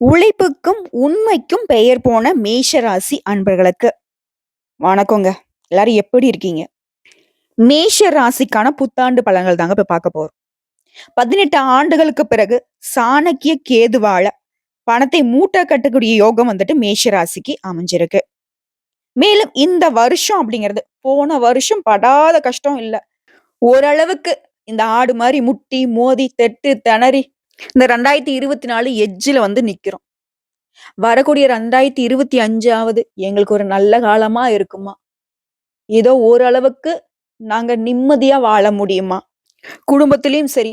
உழைப்புக்கும் உண்மைக்கும் பெயர் போன மேஷ ராசி அன்பர்களுக்கு. வணக்கங்க. எல்லாரும் எப்படி இருக்கீங்க? மேஷ ராசிக்கான புத்தாண்டு பலன்கள் தாங்க இப்ப பார்க்க போறோம். பதினெட்டு ஆண்டுகளுக்கு பிறகு சாணக்கிய கேதுவாழ பணத்தை மூட்டை கட்டக்கூடிய யோகம் வந்துட்டு மேஷ ராசிக்கு அமைஞ்சிருக்கு. மேலும் இந்த வருஷம் அப்படிங்கிறது போன வருஷம் படாத கஷ்டம் இல்லை. ஓரளவுக்கு இந்த ஆடு மாதிரி முட்டி மோதி தெட்டு திணறி இந்த ரெண்டாயிரத்தி இருபத்தி நாலு எஜ்ஜில் வந்து நிக்கிறோம். வரக்கூடிய ரெண்டாயிரத்தி இருபத்தி அஞ்சாவது எங்களுக்கு ஒரு நல்ல காலமா இருக்குமா? ஏதோ ஓரளவுக்கு நாங்க நிம்மதியா வாழ முடியுமா? குடும்பத்திலையும் சரி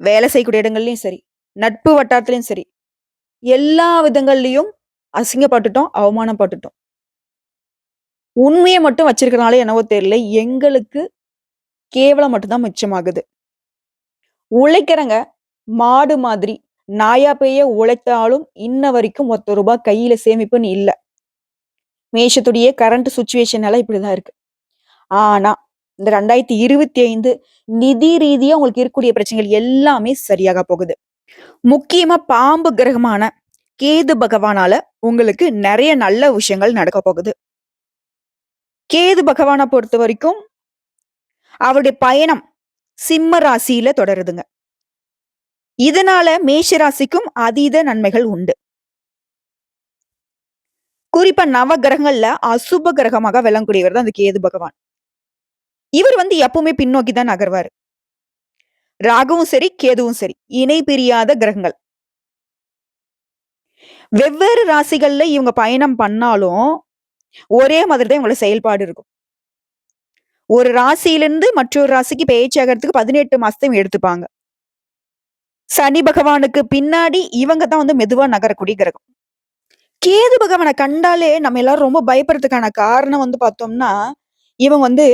வேலை செய்யக்கூடிய இடங்கள்லையும் சரி நட்பு வட்டாரத்துலையும் சரி எல்லா விதங்கள்லயும் அசிங்கப்பட்டுட்டோம் அவமானப்பட்டுட்டோம். உண்மையை மட்டும் வச்சிருக்கனால என்னவோ தெரியல எங்களுக்கு கேவலம் மட்டும்தான் மிச்சமாகுது. உழைக்கிறங்க மாடு மாதிரி. நாயா பெய்ய உழைத்தாலும் இன்ன வரைக்கும் ஒத்த ரூபாய் கையில சேமிப்புன்னு இல்லை. மேஷத்துடைய கரண்ட் சுச்சுவேஷன் எல்லாம் இப்படிதான் இருக்கு. ஆனா இந்த ரெண்டாயிரத்தி இருபத்தி ஐந்து நிதி ரீதியா உங்களுக்கு இருக்கக்கூடிய பிரச்சனைகள் எல்லாமே சரியாக போகுது. முக்கியமா பாம்பு கிரகமான கேது பகவானால உங்களுக்கு நிறைய நல்ல விஷயங்கள் நடக்க போகுது. கேது பகவானை பொறுத்த வரைக்கும் அவருடைய பயணம் சிம்ம ராசியில தொடருதுங்க. இதனால மேஷ ராசிக்கும் அதீத நன்மைகள் உண்டு. குறிப்பா நவ கிரகங்கள்ல அசுப கிரகமாக விளங்கக்கூடியவர் தான் அந்த கேது பகவான். இவர் வந்து எப்பவுமே பின்னோக்கி தான் நகர்வார். ராகுவும் சரி கேதுவும் சரி இணை பிரியாத கிரகங்கள். வெவ்வேறு ராசிகள்ல இவங்க பயணம் பண்ணாலும் ஒரே மாதிரி தான் இவங்களோட செயல்பாடு இருக்கும். ஒரு ராசியிலிருந்து மற்றொரு ராசிக்கு பேச்சாகிறதுக்கு பதினெட்டு மாசத்தையும் எடுத்துப்பாங்க. சனி பகவானுக்கு பின்னாடி இவங்க தான் வந்து மெதுவா நகரக்கூடிய கிரகம். கேது பகவானை கண்டாலே நம்ம எல்லாரும் ரொம்ப பயப்படுறதுக்கான காரணம் வந்து பார்த்தோம்னா இவங்க வந்து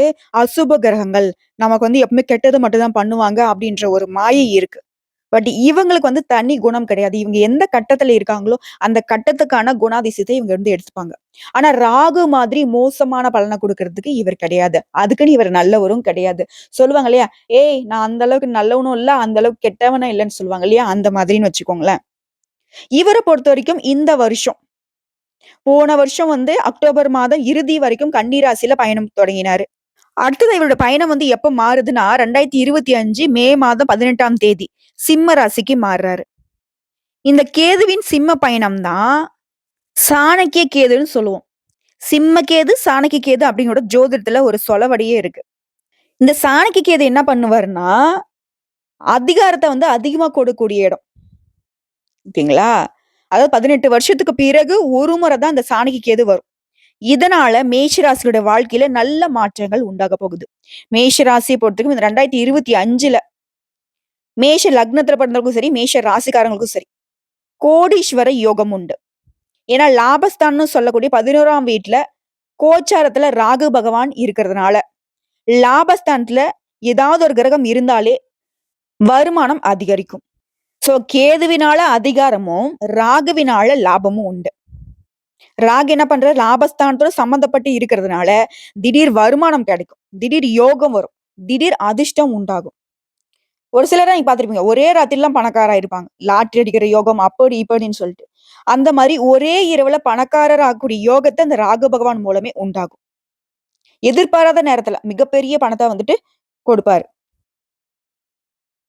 அசுப கிரகங்கள். நமக்கு வந்து எப்பவுமே கெட்டது மட்டும் தான் பண்ணுவாங்க அப்படின்ற ஒரு மாயை இருக்கு. பட் இவங்களுக்கு வந்து தனி குணம் கிடையாது. இவங்க எந்த கட்டத்துல இருக்காங்களோ அந்த கட்டத்துக்கான குணாதிசயத்தை இவங்க வந்து எடுத்துப்பாங்க. ஆனா ராகு மாதிரி மோசமான பலனை கொடுக்கறதுக்கு இவர் கிடையாது. அதுக்குன்னு இவர் நல்லவரும் கிடையாது. சொல்லுவாங்க இல்லையா? ஏய் நான் அந்த அளவுக்கு நல்லவனும் இல்ல அந்த அளவுக்கு கெட்டவனும் இல்லைன்னு சொல்லுவாங்க இல்லையா? அந்த மாதிரின்னு வச்சுக்கோங்களேன். இவரை பொறுத்த வரைக்கும் இந்த வருஷம் போன வருஷம் வந்து அக்டோபர் மாதம் இறுதி வரைக்கும் கன்னிராசியில பயணம் தொடங்கினாரு. அடுத்தது இவரோட பயணம் வந்து எப்போ மாறுதுன்னா ரெண்டாயிரத்தி இருபத்தி அஞ்சு மே மாதம் பதினெட்டாம் தேதி சிம்ம ராசிக்கு மாறுறாரு. இந்த கேதுவின் சிம்ம பயணம் தான் சாணக்கிய கேதுன்னு சொல்லுவோம். சிம்ம கேது சாணக்கிய கேது அப்படிங்கிற ஜோதிடத்துல ஒரு சொலவடியே இருக்கு. இந்த சாணக்கிய கேது என்ன பண்ணுவாருன்னா அதிகாரத்தை வந்து அதிகமா கொடுக்கக்கூடிய இடம். ஓகேங்களா? அதாவது பதினெட்டு வருஷத்துக்கு பிறகு ஒரு முறை தான் இந்த சாணக்கிய கேது வரும். இதனால மேஷராசியோட வாழ்க்கையில நல்ல மாற்றங்கள் உண்டாக போகுது. மேஷராசியை பொறுத்தவரைக்கும் இந்த ரெண்டாயிரத்தி இருபத்தி அஞ்சுல மேஷ லக்னத்துல பிறந்தவங்களுக்கும் சரி மேஷ ராசிக்காரங்களுக்கும் சரி கோடீஸ்வர யோகம் உண்டு. ஏன்னா லாபஸ்தான்னு சொல்லக்கூடிய பதினோராம் வீட்டுல கோச்சாரத்துல ராகு பகவான் இருக்கிறதுனால லாபஸ்தானத்துல ஏதாவது ஒரு கிரகம் இருந்தாலே வருமானம் அதிகரிக்கும். சோ கேதுவினால அதிகாரமும் ராகுவினால லாபமும் உண்டு. ராகு என்ன பண்ற லாபஸ்தானத்தோட சம்மந்தப்பட்டு இருக்கிறதுனால திடீர் வருமானம் கிடைக்கும். திடீர் யோகம் வரும். திடீர் அதிர்ஷ்டம் உண்டாகும். ஒரு சிலரை நீங்க பார்த்துருப்பீங்க. ஒரே ராத்திரிலாம் பணக்காரா இருப்பாங்க. லாட்ரி அடிக்கிற யோகம் அப்படி இப்படின்னு சொல்லிட்டு. அந்த மாதிரி ஒரே இரவுல பணக்காரர் ஆகக்கூடிய யோகத்தை அந்த ராகு பகவான் மூலமே உண்டாகும். எதிர்பாராத நேரத்துல மிகப்பெரிய பணத்தை வந்துட்டு கொடுப்பாரு.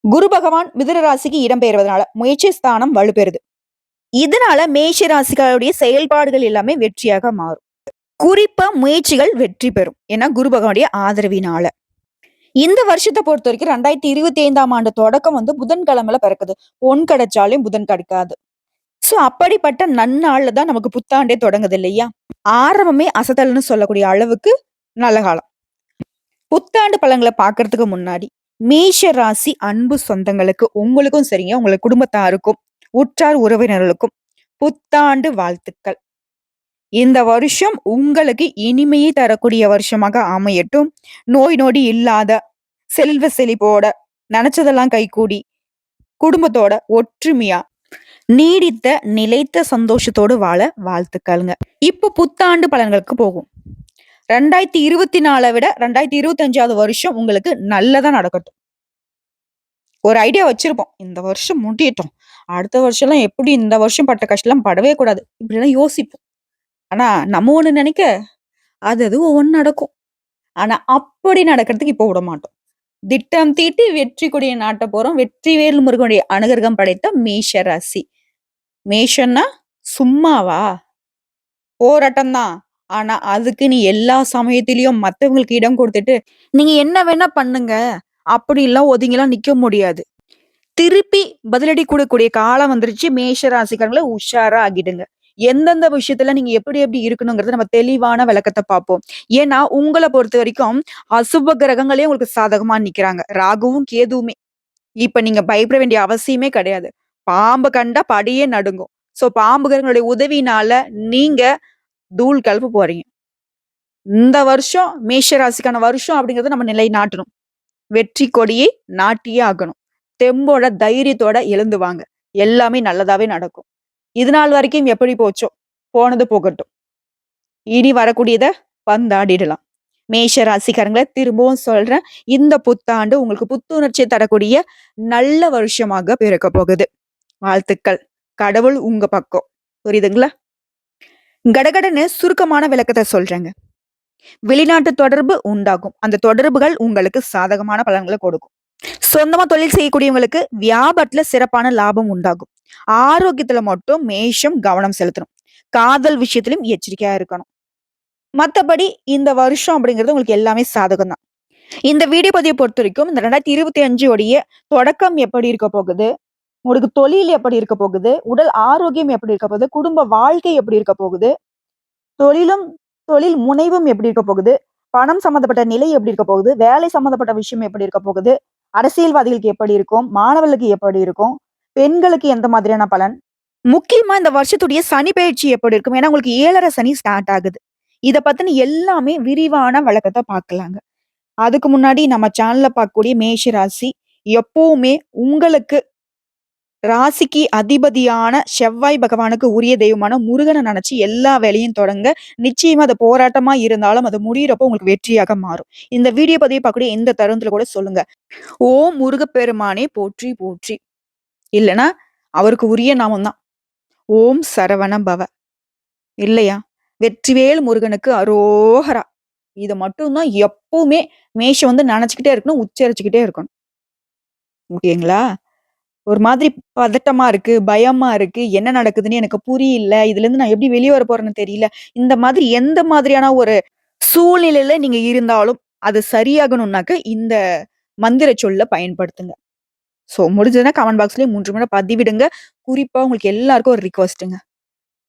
குரு பகவான் மிதுர ராசிக்கு இடம்பெயர்வதனால முயற்சி ஸ்தானம் வலுப்பெறுது. இதனால மேஷ ராசிகளுடைய செயல்பாடுகள் எல்லாமே வெற்றியாக மாறும். குறிப்பா முயற்சிகள் வெற்றி பெறும். ஏன்னா குரு பகவானுடைய ஆதரவினால. இந்த வருஷத்தை பொறுத்த வரைக்கும் ரெண்டாயிரத்தி இருபத்தி ஐந்தாம் ஆண்டு தொடக்கம் வந்து புதன்கிழமையில பிறக்குது. பொன் கிடைச்சாலும் புதன் கிடைக்காது. சோ அப்படிப்பட்ட நன்னாள்ல தான் நமக்கு புத்தாண்டே தொடங்குது இல்லையா? ஆரம்பமே அசதல்னு சொல்லக்கூடிய அளவுக்கு நல்ல காலம். புத்தாண்டு பழங்களை பாக்குறதுக்கு முன்னாடி மேஷ ராசி அன்பு சொந்தங்களுக்கு உங்களுக்கும் சரிங்க உங்களுக்கு குடும்பத்தாருக்கும் உற்றார் உறவினர்களுக்கும் புத்தாண்டு வாழ்த்துக்கள். இந்த வருஷம் உங்களுக்கு இனிமையை தரக்கூடிய வருஷமாக அமையட்டும். நோய் நொடி இல்லாத செல்வ செழிப்போட நினைச்சதெல்லாம் கைகூடி குடும்பத்தோட ஒற்றுமையா நீடித்த நிலைத்த சந்தோஷத்தோடு வாழ வாழ்த்துக்கள்ங்க. இப்போ புத்தாண்டு பலன்களுக்கு போகும். ரெண்டாயிரத்தி இருபத்தி நாலை விட ரெண்டாயிரத்தி இருபத்தி அஞ்சாவது வருஷம் உங்களுக்கு நல்லதா நடக்கட்டும். ஒரு ஐடியா வச்சிருப்போம். இந்த வருஷம் முடியட்டும் அடுத்த வருஷம்லாம் எப்படி இந்த வருஷம் பட்ட கஷ்டம்லாம் படவே கூடாது. இப்படிலாம் யோசிப்போம். ஆனா, நம்ம ஒண்ணு நினைக்க அது அது ஒவ்வொன்னு நடக்கும். ஆனா, அப்படி நடக்கிறதுக்கு இப்போ விட மாட்டோம் திட்டம் தீட்டி வெற்றி கொடியை போகிறோம் வெற்றி வேல் முருகனுடைய அனுகிரகம் படைத்த மேஷ ராசி. மேஷன்னா சும்மாவா? போராட்டம் தான். ஆனா, அதுக்கு நீ எல்லா சமயத்திலயும் மத்தவங்களுக்கு இடம் கொடுத்துட்டு நீங்க என்ன வேணா பண்ணுங்க. அப்படிலாம் ஒதுங்கிலாம் நிக்க முடியாது. திருப்பி பதிலடி கொடுக்கக்கூடிய காலம் வந்துருச்சு. மேஷ ராசிக்காரங்களை உஷாரா ஆகிடுங்க. எந்தெந்த விஷயத்துல நீங்க எப்படி எப்படி இருக்கணுங்கிறது நம்ம தெளிவான விளக்கத்தை பார்ப்போம். ஏன்னா, உங்களை பொறுத்த வரைக்கும் அசுப கிரகங்களே உங்களுக்கு சாதகமா நிக்கிறாங்க. ராகுவும், கேதுவுமே. இப்ப நீங்க பயப்பட வேண்டிய அவசியமே கிடையாது. பாம்பு கண்டா படியே நடுங்கும். சோ, பாம்பு கிரகங்களுடைய உதவியினால நீங்க தூள் கிளப்ப போறீங்க. இந்த வருஷம் மேஷ ராசிக்கான வருஷம் அப்படிங்கறத நம்ம நிலைநாட்டணும். வெற்றி கொடியை நாட்டியே ஆகணும். தெம்போட, தைரியத்தோட எழுந்து வாங்க. எல்லாமே நல்லதாவே நடக்கும். இது நாள் வரைக்கும் எப்படி போச்சோ, போனது போகட்டும். இனி வரக்கூடியத பந்தாடிடலாம். மேஷ ராசிக்காரங்களை திரும்பவும் சொல்றேன். இந்த புத்தாண்டு உங்களுக்கு புத்துணர்ச்சி தரக்கூடிய நல்ல வருஷமாக பிறக்க போகுது. வாழ்த்துக்கள். கடவுள் உங்க பக்கம். புரியுதுங்களா? கடகடன்னு சுருக்கமான விளக்கத்தை சொல்றேங்க. வெளிநாட்டு தொடர்பு உண்டாகும். அந்த தொடர்புகள் உங்களுக்கு சாதகமான பலன்களை கொடுக்கும். சொந்தமா தொழில் செய்யக்கூடியவங்களுக்கு வியாபாரத்துல சிறப்பான லாபம் உண்டாகும். ஆரோக்கியத்துல மட்டும் மேஷம் கவனம் செலுத்தணும். காதல் விஷயத்திலும் எச்சரிக்கையா இருக்கணும். மத்தபடி இந்த வருஷம் அப்படிங்கிறது உங்களுக்கு எல்லாமே சாதகம் தான். இந்த வீடியோ பொறுத்த வரைக்கும் இந்த ரெண்டாயிரத்தி இருபத்தி அஞ்சுடைய தொடக்கம் எப்படி இருக்க போகுது? உங்களுக்கு தொழில் எப்படி இருக்க போகுது? உடல் ஆரோக்கியம் எப்படி இருக்க போகுது? குடும்ப வாழ்க்கை எப்படி இருக்க போகுது? தொழிலும், தொழில் முனைவும் எப்படி இருக்க போகுது? பணம் சம்மந்தப்பட்ட நிலை எப்படி இருக்க போகுது? வேலை சம்மந்தப்பட்ட விஷயம் எப்படி இருக்க போகுது? அரசியல்வாதிகளுக்கு எப்படி இருக்கும்? மாணவர்களுக்கு எப்படி இருக்கும்? பெண்களுக்கு எந்த மாதிரியான பலன்? முக்கியமா இந்த வருஷத்துடைய சனி பயிற்சி எப்படி இருக்கும்? ஏன்னா உங்களுக்கு ஏழரை சனி ஸ்டார்ட் ஆகுது. இதை பத்தின எல்லாமே விரிவான வழக்கத்தை பார்க்கலாங்க. அதுக்கு முன்னாடி நம்ம சேனல்ல பார்க்கக்கூடிய மேஷ ராசி எப்பவுமே உங்களுக்கு ராசிக்கு அதிபதியான செவ்வாய் பகவானுக்கு உரிய தெய்வமான முருகனை நினைச்சு எல்லா வேலையும் தொடங்க. நிச்சயமா அது போராட்டமா இருந்தாலும் அது முடியிறப்போ உங்களுக்கு வெற்றியாக மாறும். இந்த வீடியோ பதிவை பார்க்கக்கூடிய இந்த தருணத்துல கூட சொல்லுங்க. ஓம் முருகப்பெருமானே போற்றி போற்றி. இல்லன்னா, அவருக்கு உரிய நாமம் தான். ஓம் சரவண பவ. இல்லையா? வெற்றிவேல் முருகனுக்கு அரோகரா. இதை மட்டும் தான் எப்பவுமே மேஷம் வந்து நினைச்சுக்கிட்டே இருக்கணும். உச்சரிச்சுக்கிட்டே இருக்கணும். ஓகேங்களா? ஒரு மாதிரி பதட்டமா இருக்கு, பயமா இருக்கு, என்ன நடக்குதுன்னு எனக்கு புரியல. இதுலருந்து நான் எப்படி வெளியே வர போறேன்னு தெரியல. இந்த மாதிரி எந்த மாதிரியான ஒரு சூழ்நிலையில நீங்க இருந்தாலும், அது சரியாகணும்னாக்க இந்த மந்திர சொல்ல பயன்படுத்துங்க. ஸோ முடிஞ்சதுன்னா கமெண்ட் பாக்ஸ்லயே மூன்று முறை பதிவிடுங்க. குறிப்பா உங்களுக்கு எல்லாருக்கும் ஒரு ரிக்வஸ்ட்டுங்க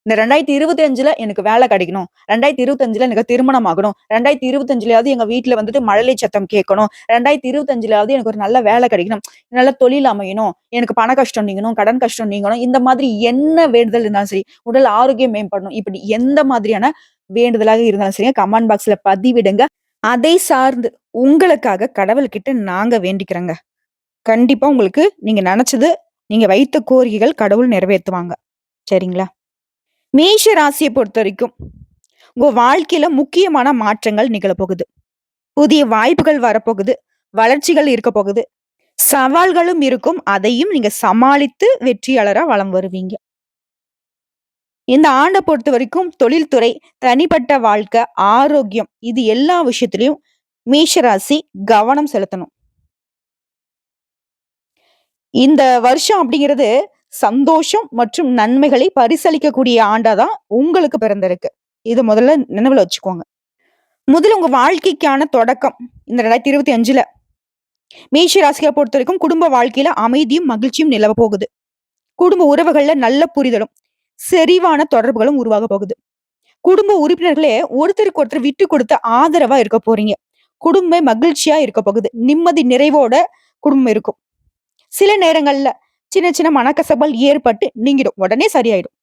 இந்த 2025ல எனக்கு வேலை கிடைக்கணும். 2025ல எனக்கு திருமணம் ஆகணும். 2025லயாவது எங்க வீட்டுல வந்துட்டு மழலை சத்தம் கேட்கணும். 2025லயாவது எனக்கு ஒரு நல்ல வேலை கிடைக்கணும். நல்ல தொழில் அமையணும். எனக்கு பண கஷ்டம் நீங்கணும், கடன் கஷ்டம் நீங்கணும். இந்த மாதிரி என்ன வேண்டுதல் இருந்தாலும் சரி, உடல் ஆரோக்கியம் மேம்படணும். இப்படி எந்த மாதிரியான வேண்டுதலாக இருந்தாலும் சரிங்க, கமெண்ட் பாக்ஸ்ல பதிவிடுங்க. அதை சார்ந்து உங்களுக்காக கடவுள்கிட்ட நாங்க வேண்டிக்கிறோங்க. கண்டிப்பா உங்களுக்கு நீங்க நினைச்சது நீங்க வைத்த கோரிக்கைகள் கடவுள் நிறைவேற்றுவாங்க சரிங்களா? மேஷ பொறுத்த வரைக்கும் உங்க வாழ்க்கையில முக்கியமான மாற்றங்கள் நிகழப்போகுது. புதிய வாய்ப்புகள் வரப்போகுது. வளர்ச்சிகள் இருக்க போகுது. சவால்களும் இருக்கும். அதையும் நீங்க சமாளித்து வெற்றியாளரா வலம் வருவீங்க. இந்த ஆண்டை பொறுத்த வரைக்கும் தொழில்துறை, தனிப்பட்ட வாழ்க்கை, ஆரோக்கியம் இது எல்லா விஷயத்திலையும் மேஷராசி கவனம் செலுத்தணும். இந்த வருஷம் அப்படிங்கிறது சந்தோஷம் மற்றும் நன்மைகளை பரிசளிக்கக்கூடிய ஆண்டா தான் உங்களுக்கு பிறந்திருக்கு. இதை முதல்ல நினைவுல வச்சுக்கோங்க. முதல்ல உங்க வாழ்க்கைக்கான தொடக்கம் இந்த 2025ல மேஷ பொறுத்த வரைக்கும் குடும்ப வாழ்க்கையில அமைதியும், மகிழ்ச்சியும் நிலவ போகுது. குடும்ப உறவுகள்ல நல்ல புரிதலும், செறிவான தொடர்புகளும் உருவாக போகுது. குடும்ப உறுப்பினர்களே ஒருத்தருக்கு ஒருத்தர் விட்டு கொடுத்து ஆதரவா இருக்க போறீங்க. குடும்பம் மகிழ்ச்சியா இருக்க போகுது. நிம்மதி நிறைவோட குடும்பம் இருக்கும். சில நேரங்கள்ல சின்ன சின்ன மனக்கசபல் ஏற்பட்டு நீங்கிடும். உடனே சரியாயிடும்.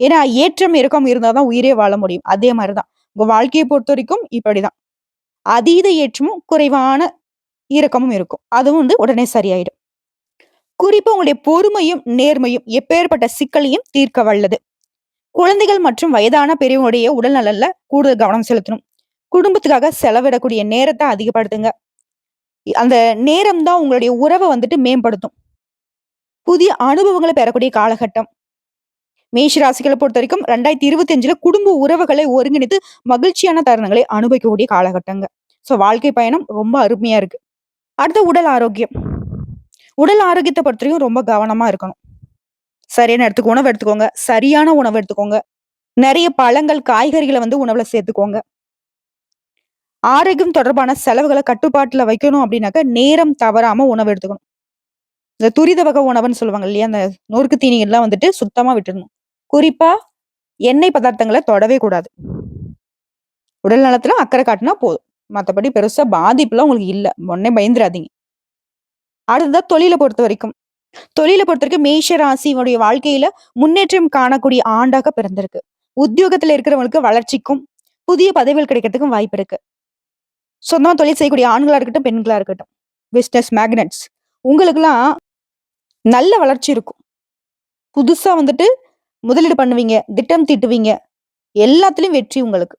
ஏன்னா ஏற்றம், இறக்கம் இருந்தாதான் உயிரே வாழ முடியும். அதே மாதிரிதான் தான். வாழ்க்கையை பொறுத்த வரைக்கும் இப்படிதான். அதீத ஏற்றமும், குறைவான இறக்கமும் இருக்கும். அதுவும் வந்து உடனே சரியாயிடும். குறிப்பா உங்களுடைய பொறுமையும், நேர்மையும் எப்பேற்பட்ட சிக்கலையும் தீர்க்க வல்லது. குழந்தைகள் மற்றும் வயதான பெரியவங்களுடைய உடல் நலன்ல கூடுதல் கவனம் செலுத்தணும். குடும்பத்துக்காக செலவிடக்கூடிய நேரத்தை அதிகப்படுத்துங்க. அந்த நேரம் தான் உங்களுடைய உறவை வந்துட்டு மேம்படுத்தும். புதிய அனுபவங்களை பெறக்கூடிய காலகட்டம். மேஷ ராசிகள பொறுத்தவரைக்கும் 2025ல குடும்ப உறவுகளை ஒருங்கிணைத்து மகிழ்ச்சியான தருணங்களை அனுபவிக்கக்கூடிய காலகட்டங்க. ஸோ வாழ்க்கை பயணம் ரொம்ப அருமையா இருக்கு. அடுத்த உடல் ஆரோக்கியம். உடல் ஆரோக்கியத்தை பொறுத்தவரைக்கும் ரொம்ப கவனமா இருக்கணும். சரியான இடத்துக்கு உணவு எடுத்துக்கோங்க. சரியான உணவு எடுத்துக்கோங்க. நிறைய பழங்கள், காய்கறிகளை வந்து உணவுல சேர்த்துக்கோங்க. ஆரோக்கியம் தொடர்பான செலவுகளை கட்டுப்பாட்டுல வைக்கணும் அப்படின்னாக்க நேரம் தவறாம உணவு எடுத்துக்கணும். இந்த துரித வகை உணவுன்னு சொல்லுவாங்க இல்லையா? அந்த நொறுக்கு தீனிகள்லாம் வந்துட்டு சுத்தமா விட்டுடணும் குறிப்பா எண்ணெய் பதார்த்தங்களை தொடவே கூடாது. உடல் நலத்துல அக்கறை காட்டினா போதும். மத்தபடி பெருசா பாதிப்புலாம் உங்களுக்கு இல்ல. உடனே பயந்துராதீங்க. அடுத்ததா வரைக்கும் தொழிலை தொழில பொறுத்தவரைக்கும் மேஷ ராசியினுடைய வாழ்க்கையில முன்னேற்றம் காணக்கூடிய ஆண்டாக பிறந்திருக்கு. உத்தியோகத்துல இருக்கிறவங்களுக்கு வளர்ச்சிக்கும், புதிய பதவிகள் கிடைக்கிறதுக்கும் வாய்ப்பு இருக்கு. சொந்தமா தொழில் செய்யக்கூடிய ஆண்களா இருக்கட்டும், பெண்களா இருக்கட்டும். பிஸ்னஸ் மேக்னட்ஸ் உங்களுக்கெல்லாம் நல்ல வளர்ச்சி இருக்கும். புதுசா வந்துட்டு முதலீடு பண்ணுவீங்க, திட்டம் தீட்டுவீங்க. எல்லாத்துலயும் வெற்றி உங்களுக்கு.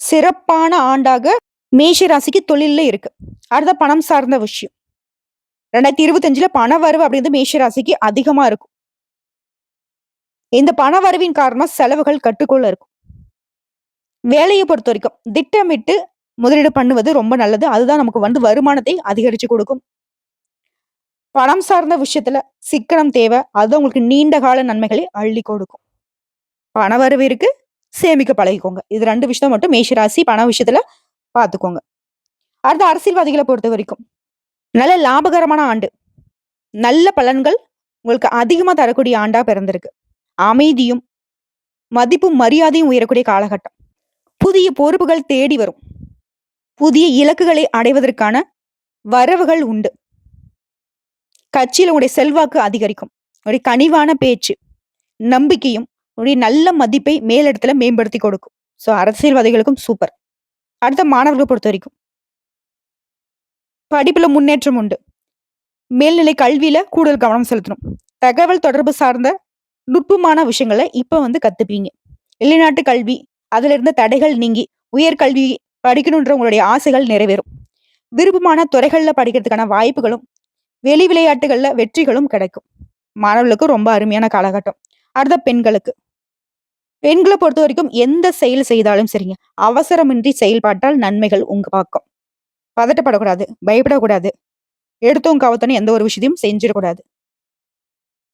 சிறப்பான ஆண்டாக மேஷ ராசிக்கு தொழில இருக்கு. அடுத்த பணம் சார்ந்த விஷயம். 2025ல பண வரவு அப்படின்றது மேஷ ராசிக்கு அதிகமா இருக்கும். இந்த பண வரவின் காரணமா செலவுகள் கட்டுக்குள்ள இருக்கும். வேலையை பொறுத்த வரைக்கும் திட்டமிட்டு முதலீடு பண்ணுவது ரொம்ப நல்லது. அதுதான் நமக்கு வந்து வருமானத்தை அதிகரிச்சு கொடுக்கும். பணம் சார்ந்த விஷயத்துல சிக்கனம் தேவை அது உங்களுக்கு நீண்ட கால நன்மைகளை அள்ளி கொடுக்கும். பணவரவு இருக்கு. சேமிக்க பழகிக்கோங்க. இது ரெண்டு விஷயம் மட்டும் மேஷ ராசி பண விஷயத்துல பார்த்துக்கோங்க. அடுத்து பொறுத்த வரைக்கும் நல்ல லாபகரமான ஆண்டு. நல்ல பலன்கள் உங்களுக்கு அதிகமாக தரக்கூடிய ஆண்டா பிறந்திருக்கு. அமைதியும், மதிப்பும், மரியாதையும் உயரக்கூடிய காலகட்டம். புதிய பொறுப்புகள் தேடி வரும். புதிய இலக்குகளை அடைவதற்கான வரவுகள் உண்டு. கட்சியில் உங்களுடைய செல்வாக்கு அதிகரிக்கும். உடைய கனிவான பேச்சு, நம்பிக்கையும், உடைய நல்ல மதிப்பை மேலிடத்துல மேம்படுத்தி கொடுக்கும். ஸோ அரசியல்வாதிகளுக்கும் சூப்பர். அடுத்த மாணவர்களை பொறுத்த வரைக்கும் படிப்புல முன்னேற்றம் உண்டு. மேல்நிலை கல்வியில கூடுதல் கவனம் செலுத்தணும். தகவல் தொடர்பு சார்ந்த நுட்பமான விஷயங்களை இப்ப வந்து கத்துப்பீங்க. வெளிநாட்டு கல்வி, அதுல இருந்த தடைகள் நீங்கி, உயர்கல்வி படிக்கணுன்ற உங்களுடைய ஆசைகள் நிறைவேறும். விருப்பமான துறைகளில் படிக்கிறதுக்கான வாய்ப்புகளும், வெளி விளையாட்டுகள்ல வெற்றிகளும் கிடைக்கும். மாணவர்களுக்கு ரொம்ப அருமையான காலகட்டம். அடுத்த பெண்களுக்கு. பெண்களை பொறுத்த வரைக்கும் எந்த செயல் செய்தாலும் சரிங்க. அவசரமின்றி செயல்பாட்டால் நன்மைகள் உங்க பக்கம். பதட்டப்படக்கூடாது. பயப்படக்கூடாது. எடுத்தோம் கவுத்தோன்னு எந்த ஒரு விஷயத்தையும் செஞ்சிடக்கூடாது.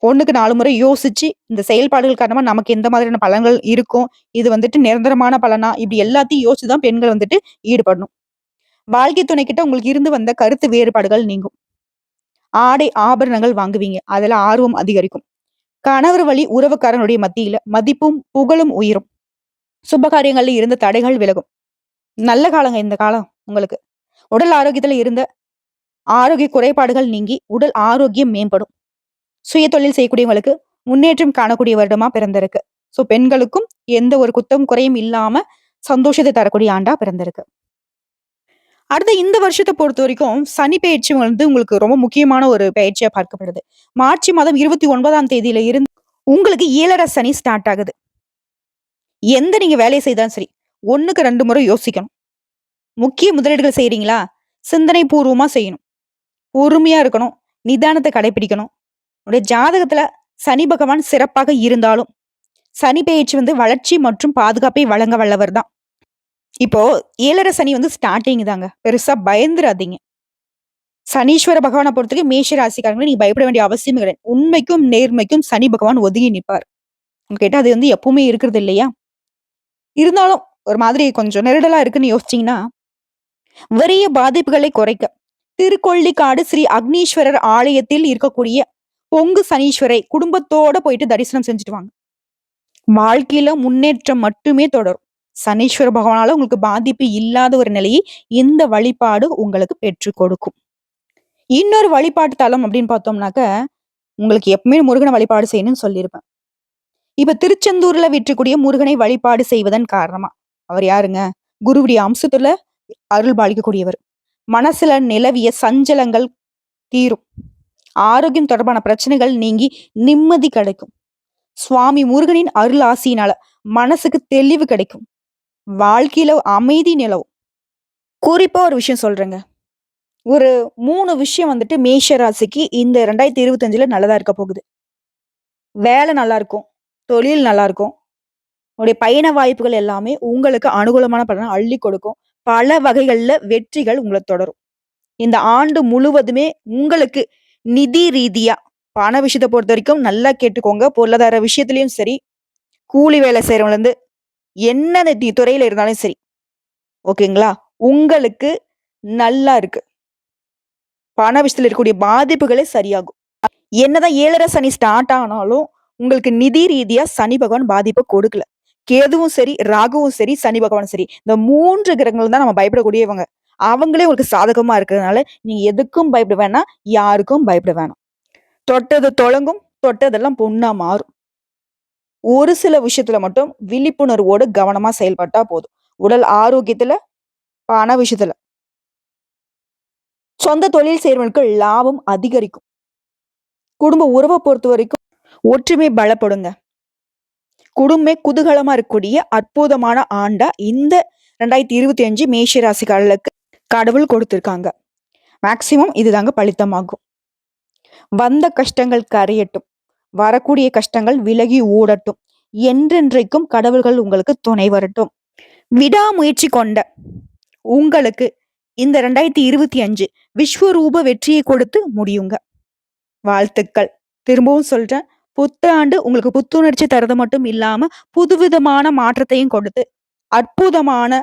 1க்கு 4 முறை யோசிச்சு, இந்த செயல்பாடுகள் காரணமா நமக்கு எந்த மாதிரியான பலன்கள் இருக்கும். இது வந்துட்டு நிரந்தரமான பலனா? இப்படி எல்லாத்தையும் யோசிச்சுதான் பெண்கள் வந்துட்டு ஈடுபடணும். வாழ்க்கை துணைக்கிட்ட உங்களுக்கு இருந்து வந்த கருத்து வேறுபாடுகள் நீங்கும். ஆடை, ஆபரணங்கள் வாங்குவீங்க. அதுல ஆர்வம் அதிகரிக்கும். கணவர் வழி உறவுக்காரனுடைய மத்தியில மதிப்பும், புகழும் உயரும். சுபகாரியங்கள்ல இருந்த தடைகள் விலகும். நல்ல காலங்க இந்த காலம் உங்களுக்கு. உடல் ஆரோக்கியத்துல இருந்த ஆரோக்கிய குறைபாடுகள் நீங்கி, உடல் ஆரோக்கியம் மேம்படும். சுய தொழில் செய்யக்கூடியவங்களுக்கு முன்னேற்றம் காணக்கூடிய வருடமா பிறந்திருக்கு. ஸோ பெண்களுக்கும் எந்த ஒரு குத்தம், குறையும் இல்லாம சந்தோஷத்தை தரக்கூடிய ஆண்டா பிறந்திருக்கு. அடுத்து இந்த வருஷத்தை பொறுத்த வரைக்கும் சனி பயிற்சி வந்து உங்களுக்கு ரொம்ப முக்கியமான ஒரு பயிற்சியா பார்க்கப்படுது. மார்ச் மாதம் 29ஆம் தேதியில இருந்து உங்களுக்கு ஏழரை சனி ஸ்டார்ட் ஆகுது. எந்த நீங்க வேலையை செய்தாலும் சரி, 1க்கு 2 முறை யோசிக்கணும். முக்கிய முதலீடுகள் செய்யறீங்களா சிந்தனை பூர்வமா செய்யணும். பொறுமையா இருக்கணும். நிதானத்தை கடைப்பிடிக்கணும். உடைய ஜாதகத்துல சனி பகவான் சிறப்பாக இருந்தாலும், சனி பெயர்ச்சி வந்து வளர்ச்சி மற்றும் பாதுகாப்பை வழங்க வல்லவர் தான். இப்போ ஏழரை சனி வந்து ஸ்டார்டிங் தாங்க. பெருசா பயந்துராதீங்க. சனீஸ்வர பகவானை பொறுத்தவரைக்கும் மேஷ ராசிக்காரங்களை நீங்க பயப்பட வேண்டிய அவசியமே கிடையாது. உண்மைக்கும், நேர்மைக்கும் சனி பகவான் ஒதுங்கி நிற்பார் உங்ககிட்ட அது வந்து எப்பவுமே இருக்கிறது இல்லையா? இருந்தாலும் ஒரு மாதிரி கொஞ்சம் நெருடலா இருக்குன்னு யோசிச்சீங்கன்னா, வறிய பாதிப்புகளை குறைக்க திருக்கொள்ளிக்காடு ஸ்ரீ அக்னீஸ்வரர் ஆலயத்தில் இருக்கக்கூடிய பொங்கு சனீஸ்வரை குடும்பத்தோட போயிட்டு தரிசனம் செஞ்சுட்டு வாங்க. வாழ்க்கையில முன்னேற்றம் மட்டுமே தொடரும். சனீஸ்வர பகவானால உங்களுக்கு பாதிப்பு இல்லாத ஒரு நிலையை இந்த வழிபாடு உங்களுக்கு பெற்று கொடுக்கும். இன்னொரு வழிபாட்டு தலம் அப்படின்னு பார்த்தோம்னாக்க, உங்களுக்கு எப்பவுமே முருகனை வழிபாடு செய்யணும்னு சொல்லியிருப்பேன். இப்ப திருச்செந்தூர்ல விற்றக்கூடிய முருகனை வழிபாடு செய்வதன் காரணமா, அவர் யாருங்க? குருவுடைய அம்சத்துல அருள் பாலிக்கக்கூடியவர். மனசுல நிலவிய சஞ்சலங்கள் தீரும். ஆரோக்கியம் தொடர்பான பிரச்சனைகள் நீங்கி நிம்மதி கிடைக்கும். சுவாமி முருகனின் அருள் ஆசியினால மனசுக்கு தெளிவு கிடைக்கும். வாழ்க்கையில் அமைதி நிலவும். குறிப்பாக ஒரு விஷயம் சொல்கிறேங்க ஒரு மூணு விஷயம் வந்துட்டு மேஷ ராசிக்கு இந்த ரெண்டாயிரத்தி இருபத்தஞ்சில் நல்லதாக இருக்க போகுது. வேலை நல்லாயிருக்கும் தொழில் நல்லா இருக்கும். உங்களுடைய பயண வாய்ப்புகள் எல்லாமே உங்களுக்கு அனுகூலமான பலனை அள்ளி கொடுக்கும். பல வகைகளில் வெற்றிகள் உங்களை தொடரும். இந்த ஆண்டு முழுவதுமே உங்களுக்கு நிதி ரீதியாக பண விஷயத்தை பொறுத்த வரைக்கும் நல்லா கேட்டுக்கோங்க. பொருளாதார விஷயத்துலையும் சரி, கூலி வேலை செய்றவங்கலருந்து என்ன நீ துறையில இருந்தாலும் சரி. ஓகேங்களா? உங்களுக்கு நல்லா இருக்கு. பண விஷயத்தில் இருக்கக்கூடிய பாதிப்புகளே சரியாகும். என்னதான் ஏழரை சனி ஸ்டார்ட் ஆனாலும், உங்களுக்கு நிதி ரீதியா சனி பகவான் பாதிப்பை கொடுக்கல. கேதுவும் சரி, ராகுவும் சரி, சனி பகவானும் சரி. இந்த மூன்று கிரகங்களும் தான் நம்ம பயப்படக்கூடியவங்க. அவங்களே உங்களுக்கு சாதகமா இருக்கிறதுனால, நீங்க எதுக்கும் பயப்பட வேணாம். யாருக்கும் பயப்பட வேணாம். தொட்டது தொடங்கும். தொட்டதெல்லாம் பொண்ணாக மாறும். ஒரு சில விஷயத்துல மட்டும் விழிப்புணர்வோடு கவனமா செயல்பட்டா போதும். உடல் ஆரோக்கியத்துல, பண விஷயத்துல. சொந்த தொழில் செய்வர்களுக்கு லாபம் அதிகரிக்கும். குடும்ப உறவை பொறுத்த வரைக்கும் ஒற்றுமை பலப்படுங்க. குடும்பமே குதூகலமா இருக்கக்கூடிய அற்புதமான ஆண்டா இந்த 2025 மேஷ ராசிக்காரர்களுக்கு கடவுள் கொடுத்திருக்காங்க. மேக்சிமம் இதுதாங்க பலித்தமாகும். வந்த கஷ்டங்கள் கரையட்டும். வரக்கூடிய கஷ்டங்கள் விலகி ஓடட்டும். என்றென்றைக்கும் கடவுள்கள் உங்களுக்கு துணை வரட்டும். விடாமுயற்சி கொண்ட உங்களுக்கு இந்த 2025 விஸ்வரூப வெற்றியை கொடுத்து முடியுங்க. வாழ்த்துக்கள். திரும்பவும் சொல்றேன். புத்தாண்டு உங்களுக்கு புத்துணர்ச்சி தர்றது மட்டும் இல்லாம, புதுவிதமான மாற்றத்தையும் கொடுத்து, அற்புதமான,